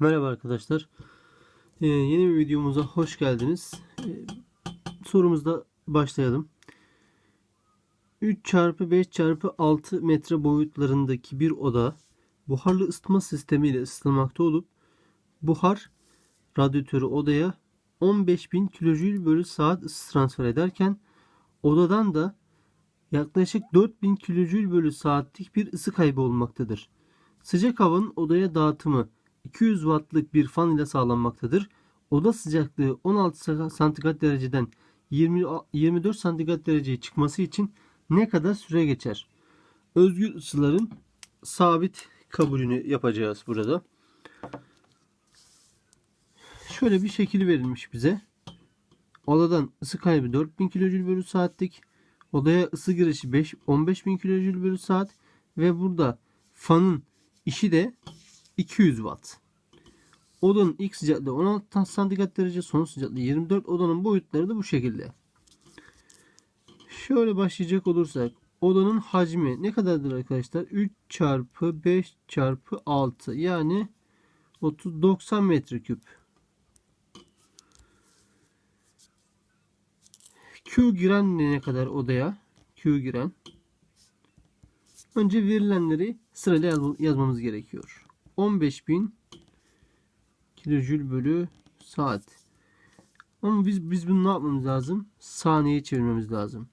Merhaba arkadaşlar. Ee, yeni bir videomuza hoş geldiniz. Ee, sorumuzda başlayalım. 3 çarpı 5 çarpı 6 metre boyutlarındaki bir oda buharlı ısıtma sistemiyle ısıtılmakta olup buhar radyatörü odaya 15.000 kilojül bölü saat ısı transfer ederken odadan da yaklaşık 4000 kilojül bölü saatlik bir ısı kaybı olmaktadır. Sıcak havanın odaya dağıtımı 200 wattlık bir fan ile sağlanmaktadır. Oda sıcaklığı 16 santigrat dereceden 20, 24 santigrat dereceye çıkması için ne kadar süre geçer? Özgür ısıların sabit kabulünü yapacağız burada. Şöyle bir şekil verilmiş bize. Odadan ısı kaybı 4000 kilojül bölü saatlik. Odaya ısı girişi 5, 15000 kilojül bölü saat. Ve burada fanın işi de 200 watt. Odanın ilk sıcaklığı 16 santigrat derece, son sıcaklığı 24. Odanın boyutları da bu şekilde. Şöyle başlayacak olursak odanın hacmi ne kadardır arkadaşlar? 3 çarpı 5 çarpı 6 yani 30 90 metreküp. Q giren ne kadar odaya? Q giren. Önce verilenleri sırayla yaz- yazmamız gerekiyor. 15.000 kilojül bölü saat. Ama biz biz bunu ne yapmamız lazım? Saniyeye çevirmemiz lazım.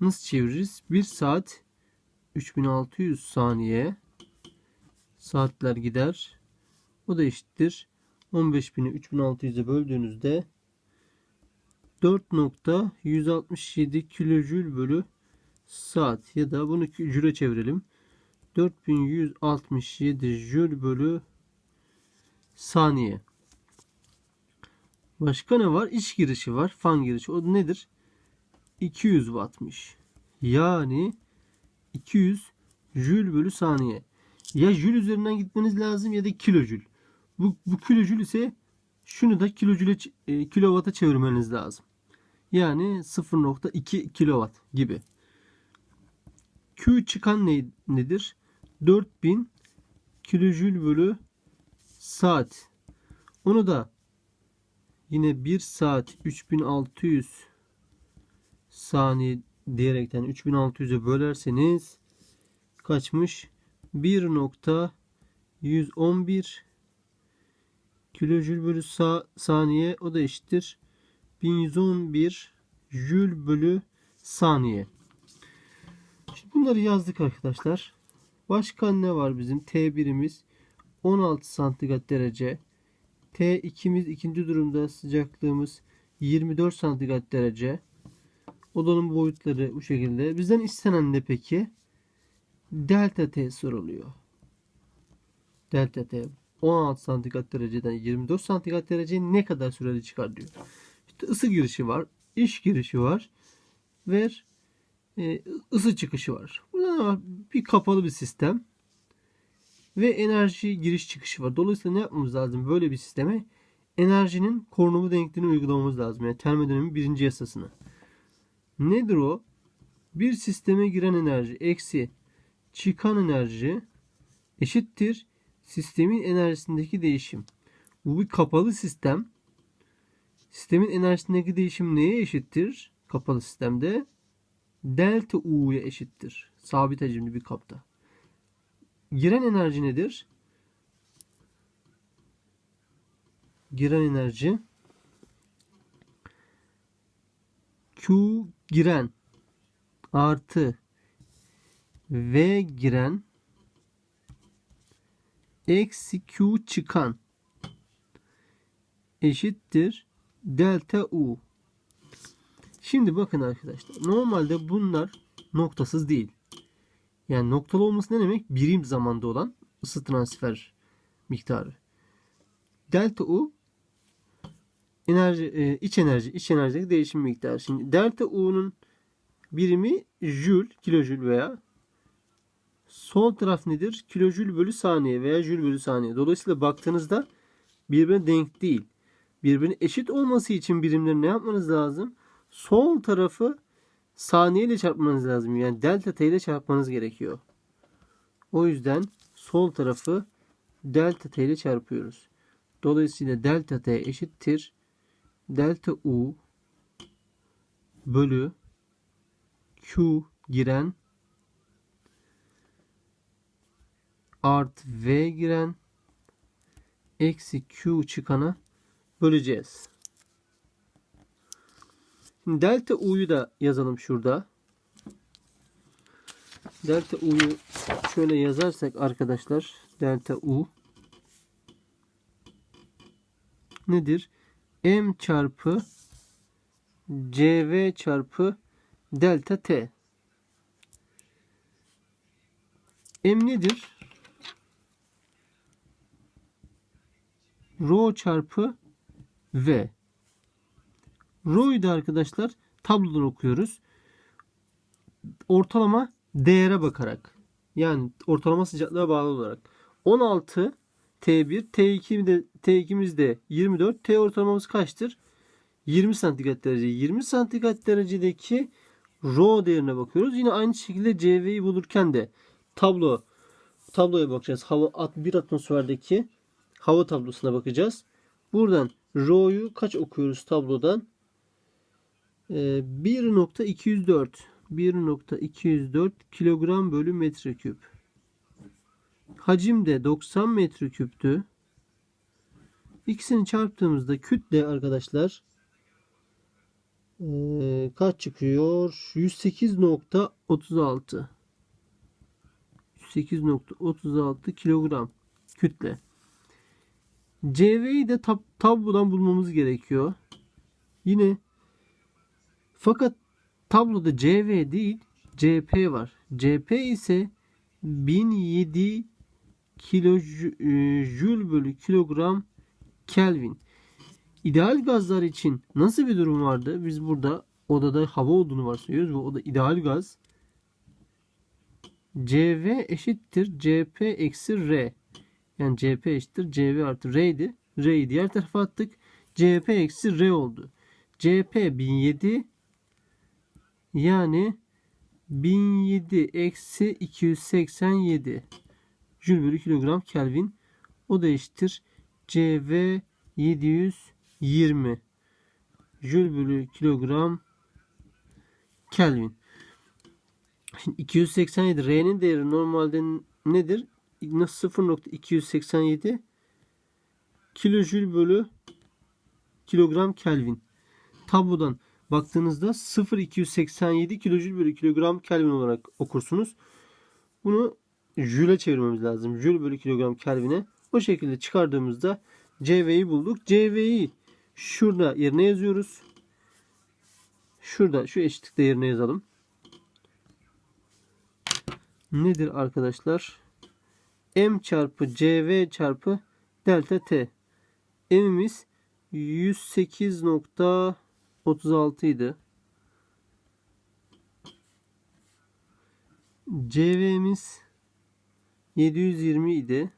Nasıl çeviririz? 1 saat 3600 saniye saatler gider. O da eşittir. 15.000'i 3600'e böldüğünüzde 4.167 kilojül bölü saat ya da bunu jüle çevirelim. 4167 jül bölü saniye. Başka ne var? İç girişi var. Fan girişi. O nedir? 200 wattmış. Yani 200 jül bölü saniye. Ya jül üzerinden gitmeniz lazım ya da kilojül. Bu, bu kilojül ise şunu da kilojüle e, kilovata çevirmeniz lazım. Yani 0.2 kilowatt gibi. Q çıkan ne, nedir? 4000 kilojül bölü saat. Onu da yine 1 saat 3600 saniye diyerekten 3600'e bölerseniz kaçmış? 1.111 kilojül bölü sa saniye o da eşittir 1111 jül bölü saniye. Şimdi bunları yazdık arkadaşlar. Başka ne var bizim? T1'imiz 16 santigrat derece. T2'miz ikinci durumda sıcaklığımız 24 santigrat derece. Odanın boyutları bu şekilde. Bizden istenen ne peki? Delta T soruluyor. Delta T 16 santigrat dereceden 24 santigrat dereceye ne kadar sürede çıkar diyor. İşte ısı girişi var, iş girişi var ve e, ısı çıkışı var. Burada? Bir kapalı bir sistem ve enerji giriş çıkışı var. Dolayısıyla ne yapmamız lazım? Böyle bir sisteme enerjinin korunumu denkliğini uygulamamız lazım. Yani termodinamiğin birinci yasasını. Nedir o? Bir sisteme giren enerji eksi çıkan enerji eşittir sistemin enerjisindeki değişim. Bu bir kapalı sistem. Sistemin enerjisindeki değişim neye eşittir? Kapalı sistemde delta U'ya eşittir. Sabit hacimli bir kapta. Giren enerji nedir? Giren enerji Q giren artı V giren eksi Q çıkan eşittir delta U. Şimdi bakın arkadaşlar. Normalde bunlar noktasız değil. Yani noktalı olması ne demek? Birim zamanda olan ısı transfer miktarı. Delta U enerji e, iç enerji iç enerjideki değişim miktarı. Şimdi delta U'nun birimi jül, kilojül veya sol taraf nedir? Kilojül bölü saniye veya jül bölü saniye. Dolayısıyla baktığınızda birbirine denk değil. Birbirine eşit olması için birimleri ne yapmanız lazım? Sol tarafı saniye ile çarpmanız lazım. Yani delta t ile çarpmanız gerekiyor. O yüzden sol tarafı delta t ile çarpıyoruz. Dolayısıyla delta T eşittir delta U bölü Q giren artı V giren eksi Q çıkana böleceğiz. Delta U'yu da yazalım şurada. Delta U'yu şöyle yazarsak arkadaşlar delta U nedir? M çarpı CV çarpı delta T. M nedir? Rho çarpı V. Rho'yu da arkadaşlar tablodan okuyoruz. Ortalama değere bakarak. Yani ortalama sıcaklığa bağlı olarak. 16 T1, T2 de T2'miz de 24. T ortalamamız kaçtır? 20 santigrat derece. 20 santigrat derecedeki rho değerine bakıyoruz. Yine aynı şekilde CV'yi bulurken de tablo tabloya bakacağız. Hava at bir atmosferdeki hava tablosuna bakacağız. Buradan rho'yu kaç okuyoruz tablodan? Ee, 1.204 1.204 kilogram bölü metreküp. Hacim de 90 metreküptü. İkisini çarptığımızda kütle arkadaşlar ee, kaç çıkıyor? 108.36 108.36 kilogram kütle. CV'yi de tab tablodan bulmamız gerekiyor. Yine fakat tabloda CV değil CP var. CP ise 1007 kilo e, bölü kilogram Kelvin. İdeal gazlar için nasıl bir durum vardı? Biz burada odada hava olduğunu varsayıyoruz ve o da ideal gaz. CV eşittir CP eksi R. Yani CP eşittir CV artı R'ydi. R'yi diğer tarafa attık. CP eksi R oldu. CP 1007 yani 1007 eksi 287 Jül bölü kilogram Kelvin. O da eşittir. CV 720 Jül bölü kilogram Kelvin. Şimdi 287 R'nin değeri normalde nedir? 0.287 kilojül bölü kilogram Kelvin. Tablodan baktığınızda 0.287 kilojül bölü kilogram Kelvin olarak okursunuz. Bunu jüle çevirmemiz lazım. Jül bölü kilogram Kelvin'e. O şekilde çıkardığımızda CV'yi bulduk. CV'yi şurada yerine yazıyoruz. Şurada şu eşitlikte yerine yazalım. Nedir arkadaşlar? M çarpı CV çarpı delta T. M'imiz 108.36 idi. CV'miz 720 idi.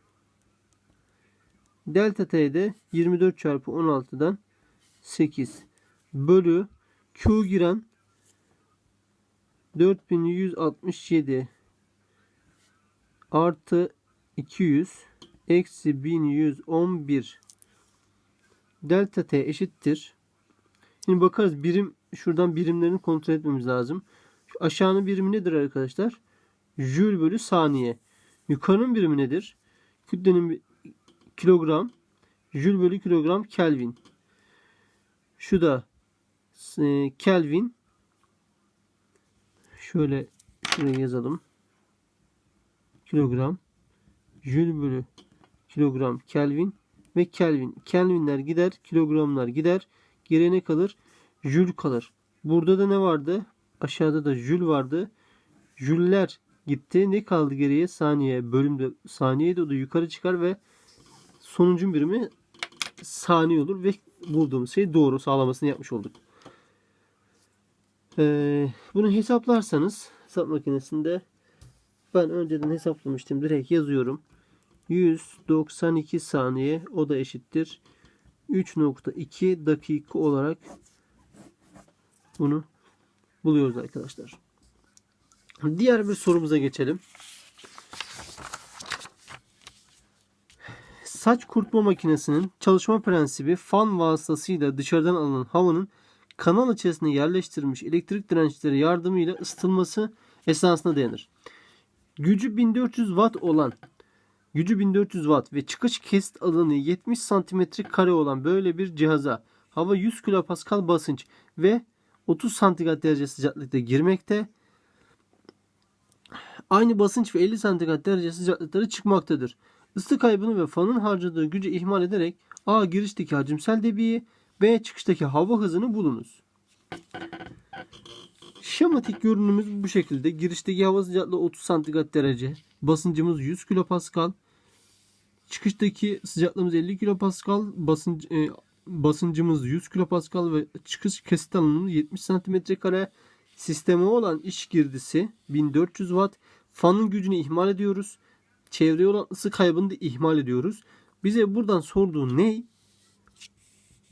Delta T'de 24 çarpı 16'dan 8 bölü Q giren 4167 artı 200 eksi 1111 delta t eşittir. Şimdi bakarız birim şuradan birimlerini kontrol etmemiz lazım. Şu aşağının birimi nedir arkadaşlar? Jül bölü saniye. Yukarının birimi nedir? Kütlenin kilogram. Jül bölü kilogram Kelvin. Şu da e, Kelvin. Şöyle şuraya yazalım. Kilogram. Jül bölü kilogram Kelvin ve Kelvin. Kelvinler gider, kilogramlar gider. Geriye kalır? Jül kalır. Burada da ne vardı? Aşağıda da jül vardı. Jüller gitti. Ne kaldı geriye? Saniye. Bölümde saniye de o da yukarı çıkar ve sonucun birimi saniye olur ve bulduğumuz şey doğru sağlamasını yapmış olduk. Ee, bunu hesaplarsanız hesap makinesinde ben önceden hesaplamıştım. Direkt yazıyorum. 192 saniye o da eşittir. 3.2 dakika olarak bunu buluyoruz arkadaşlar. Diğer bir sorumuza geçelim. Saç kurutma makinesinin çalışma prensibi fan vasıtasıyla dışarıdan alınan havanın kanal içerisine yerleştirilmiş elektrik dirençleri yardımıyla ısıtılması esasına dayanır. Gücü 1400 watt olan gücü 1400 watt ve çıkış kesit alanı 70 santimetre kare olan böyle bir cihaza hava 100 kilopascal basınç ve 30 santigrat derece sıcaklıkta girmekte. Aynı basınç ve 50 santigrat derece sıcaklıkları çıkmaktadır. Isı kaybını ve fanın harcadığı gücü ihmal ederek A girişteki hacimsel debiyi B çıkıştaki hava hızını bulunuz. Şematik görünümümüz bu şekilde. Girişteki hava sıcaklığı 30 santigrat derece. Basıncımız 100 kilopascal. Çıkıştaki sıcaklığımız 50 kilopascal. Basınç, e, basıncımız 100 kilopascal ve çıkış kesit alanımız 70 santimetre kare. Sisteme olan iş girdisi 1400 watt. Fanın gücünü ihmal ediyoruz. Çevreye olan ısı kaybını da ihmal ediyoruz. Bize buradan sorduğu ne?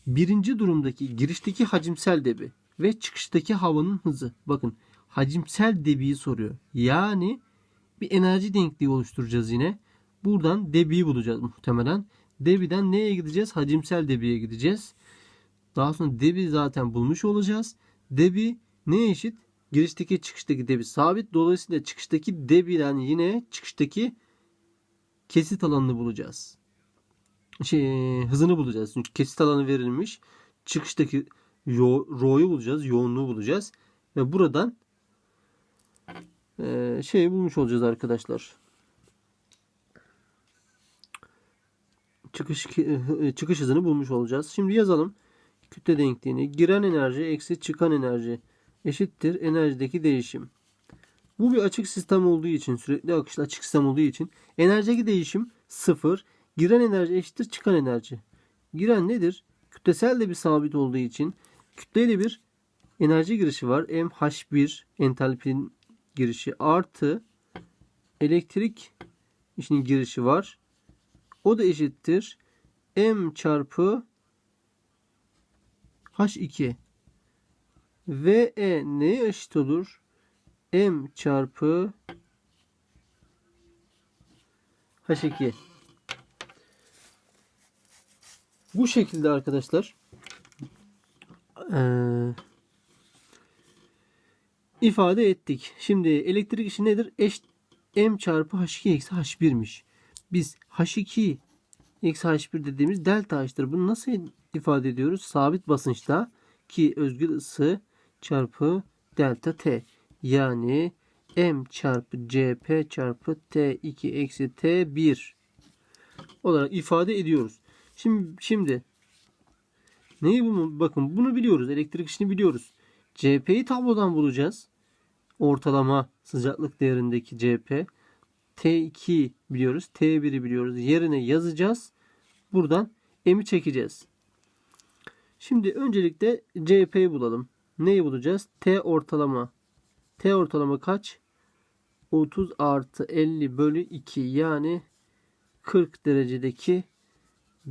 Birinci durumdaki girişteki hacimsel debi ve çıkıştaki havanın hızı. Bakın hacimsel debiyi soruyor. Yani bir enerji denkliği oluşturacağız yine. Buradan debiyi bulacağız muhtemelen. Debiden neye gideceğiz? Hacimsel debiye gideceğiz. Daha sonra debi zaten bulmuş olacağız. Debi neye eşit? Girişteki çıkıştaki debi sabit. Dolayısıyla çıkıştaki debiden yine çıkıştaki kesit alanını bulacağız. Şey, hızını bulacağız. Çünkü kesit alanı verilmiş. Çıkıştaki yo, r'yu bulacağız. Yoğunluğu bulacağız. Ve buradan e, şeyi bulmuş olacağız arkadaşlar. Çıkış e, çıkış hızını bulmuş olacağız. Şimdi yazalım. Kütle denkliğini. Giren enerji eksi çıkan enerji eşittir enerjideki değişim. Bu bir açık sistem olduğu için, sürekli akışlı açık sistem olduğu için enerjideki değişim sıfır. Giren enerji eşittir çıkan enerji. Giren nedir? Kütlesel de bir sabit olduğu için kütleyle bir enerji girişi var. MH1 entalpinin girişi artı elektrik işinin girişi var. O da eşittir M çarpı H2 ve E neye eşit olur? M çarpı H2 bu şekilde arkadaşlar ee, ifade ettik. Şimdi elektrik işi nedir? Eş M çarpı H2 eksi H1'miş. Biz H2 eksi H1 dediğimiz delta H'tır. Bunu nasıl ifade ediyoruz? Sabit basınçta ki özgür ısı çarpı delta T. Yani M çarpı CP çarpı T2 eksi T1 olarak ifade ediyoruz. Şimdi şimdi neyi bunu bakın bunu biliyoruz. Elektrik işini biliyoruz. CP'yi tablodan bulacağız. Ortalama sıcaklık değerindeki CP. T2 biliyoruz. T1'i biliyoruz. Yerine yazacağız. Buradan M'i çekeceğiz. Şimdi öncelikle CP'yi bulalım. Neyi bulacağız? T ortalama. T ortalama kaç? 30 artı 50 bölü 2 yani 40 derecedeki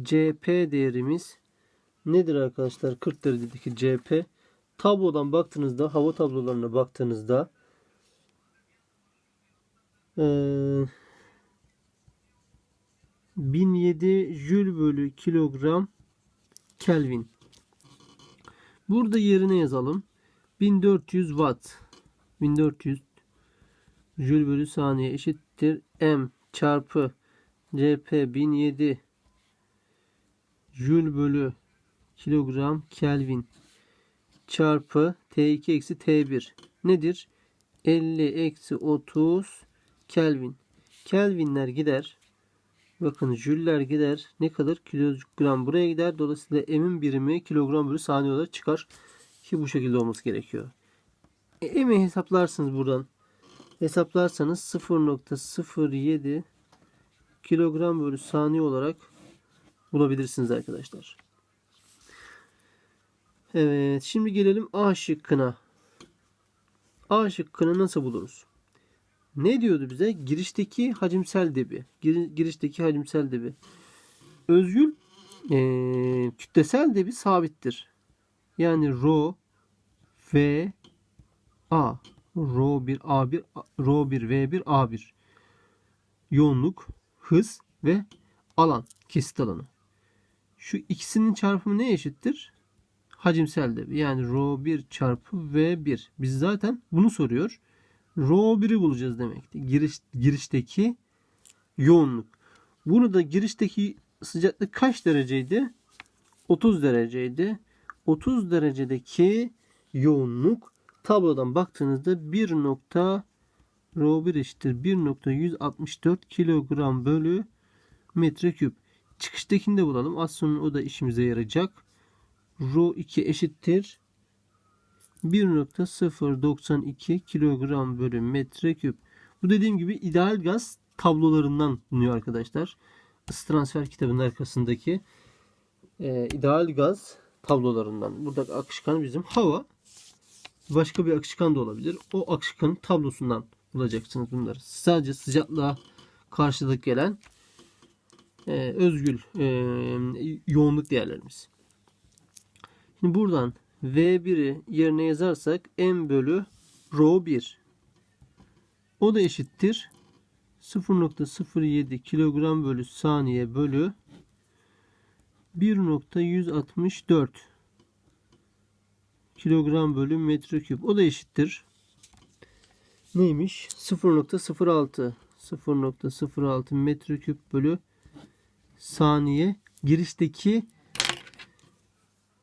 CP değerimiz nedir arkadaşlar? 40 derecedeki CP. Tablodan baktığınızda, hava tablolarına baktığınızda ee, 1007 jül bölü kilogram Kelvin. Burada yerine yazalım. 1400 watt. 1400 jül bölü saniye eşittir M çarpı CP 1007 jül bölü kilogram Kelvin çarpı T2 eksi T1 nedir? 50 eksi 30 Kelvin. Kelvinler gider. Bakın jüller gider. Ne kadar? Kilogram buraya gider. Dolayısıyla M'in birimi kilogram bölü saniye olarak çıkar. Ki bu şekilde olması gerekiyor. E, M'i hesaplarsınız buradan. Hesaplarsanız 0.07 kilogram bölü saniye olarak bulabilirsiniz arkadaşlar. Evet. Şimdi gelelim A şıkkına. A şıkkını nasıl buluruz? Ne diyordu bize? Girişteki hacimsel debi. Gir, girişteki hacimsel debi. Özgül e, kütlesel debi sabittir. Yani rho V A rho 1 A1 rho 1 V1 A1 yoğunluk, hız ve alan. kesit alanı. Şu ikisinin çarpımı ne eşittir? Hacimsel debi. Yani ρ1 çarpı V1. Biz zaten bunu soruyor. Ρ1'i bulacağız demekti. Giriş, girişteki yoğunluk. Bunu da girişteki sıcaklık kaç dereceydi? 30 dereceydi. 30 derecedeki yoğunluk tablodan baktığınızda 1 nokta ρ1 eşittir 1.164 kilogram bölü metreküp. Çıkıştakini de bulalım. Az sonra o da işimize yarayacak. Rho2 eşittir 1.092 kilogram bölü metreküp. Bu dediğim gibi ideal gaz tablolarından bulunuyor arkadaşlar. Isı transfer kitabının arkasındaki e, ideal gaz tablolarından. Burada akışkan bizim hava. Başka bir akışkan da olabilir. O akışkanın tablosundan bulacaksınız bunları. Sadece sıcaklığa karşılık gelen e, özgül e, yoğunluk değerlerimiz. Şimdi buradan V1'i yerine yazarsak M bölü Rho 1. O da eşittir 0.07 kilogram bölü saniye bölü 1.164 kilogram bölü metreküp. O da eşittir. Neymiş? 0.06 0.06 metreküp bölü saniye girişteki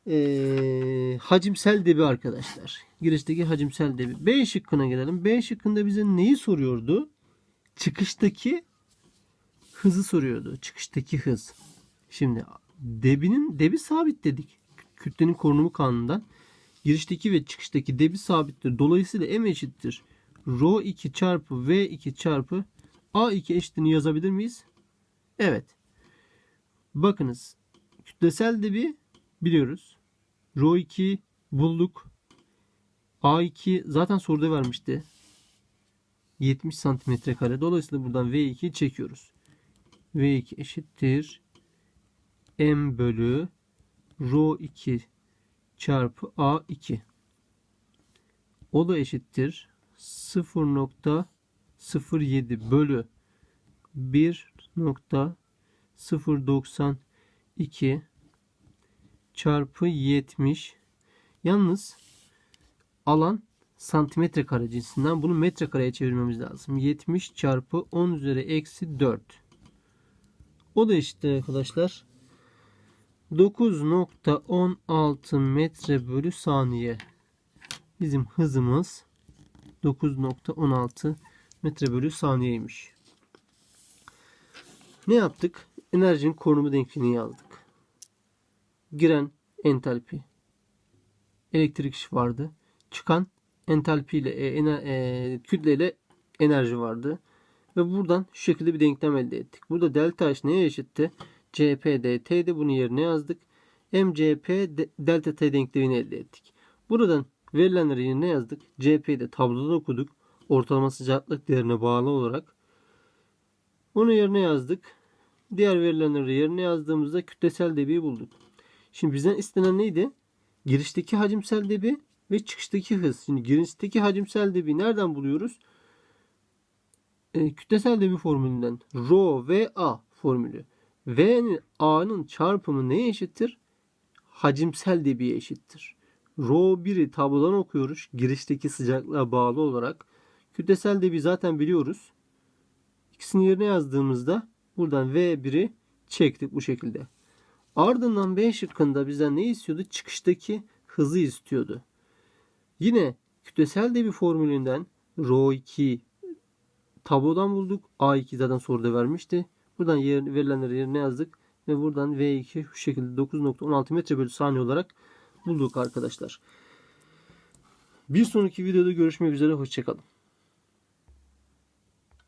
eee, hacimsel debi arkadaşlar. Girişteki hacimsel debi. B şıkkına gelelim. B şıkkında bize neyi soruyordu? Çıkıştaki hızı soruyordu. Çıkıştaki hız. Şimdi debinin debi sabit dedik. Kütlenin korunumu kanunundan. Girişteki ve çıkıştaki debi sabittir. Dolayısıyla M eşittir. Rho 2 çarpı V2 çarpı A2 eşitliğini yazabilir miyiz? Evet. Bakınız. Kütlesel debi biliyoruz. Rho 2 bulduk. A2 zaten soruda vermişti. 70 santimetre kare. Dolayısıyla buradan V2'yi çekiyoruz. V2 eşittir. M bölü Rho 2 çarpı A2. O da eşittir. 0.07 bölü 1.092 çarpı 70. Yalnız alan santimetre kare cinsinden bunu metre kareye çevirmemiz lazım. 70 çarpı 10 üzeri eksi 4. O da eşittir arkadaşlar. 9.16 metre bölü saniye. Bizim hızımız 9.16 metre bölü saniyeymiş. Ne yaptık? Enerjinin korunumu denkliğini yazdık. Giren entalpi. Elektrik işi vardı. Çıkan entalpi ile e, ener, e, kütle ile enerji vardı. Ve buradan şu şekilde bir denklem elde ettik. Burada delta H neye eşitti? CP dt'ydi. Bunu yerine yazdık. MCP de- delta T denklemini elde ettik. Buradan verilenleri yerine yazdık. CP'yi de tabloda okuduk. Ortalama sıcaklık değerine bağlı olarak. Onu yerine yazdık. Diğer verilenleri yerine yazdığımızda kütlesel debiyi bulduk. Şimdi bizden istenen neydi? Girişteki hacimsel debi ve çıkıştaki hız. Şimdi girişteki hacimsel debi nereden buluyoruz? E, kütlesel debi formülünden. Rho ve A formülü. V'nin A'nın çarpımı neye eşittir? Hacimsel debiye eşittir. Rho 1'i tablodan okuyoruz. Girişteki sıcaklığa bağlı olarak. Kütlesel debi zaten biliyoruz. İkisini yerine yazdığımızda buradan V1'i çektik bu şekilde. Ardından B şıkkında bizden ne istiyordu? Çıkıştaki hızı istiyordu. Yine kütlesel debi formülünden Rho 2 tablodan bulduk. A2 zaten soruda vermişti. Buradan yer, verilenleri yerine yazdık. Ve buradan V2 şu şekilde 9.16 metre bölü saniye olarak bulduk arkadaşlar. Bir sonraki videoda görüşmek üzere. Hoşçakalın.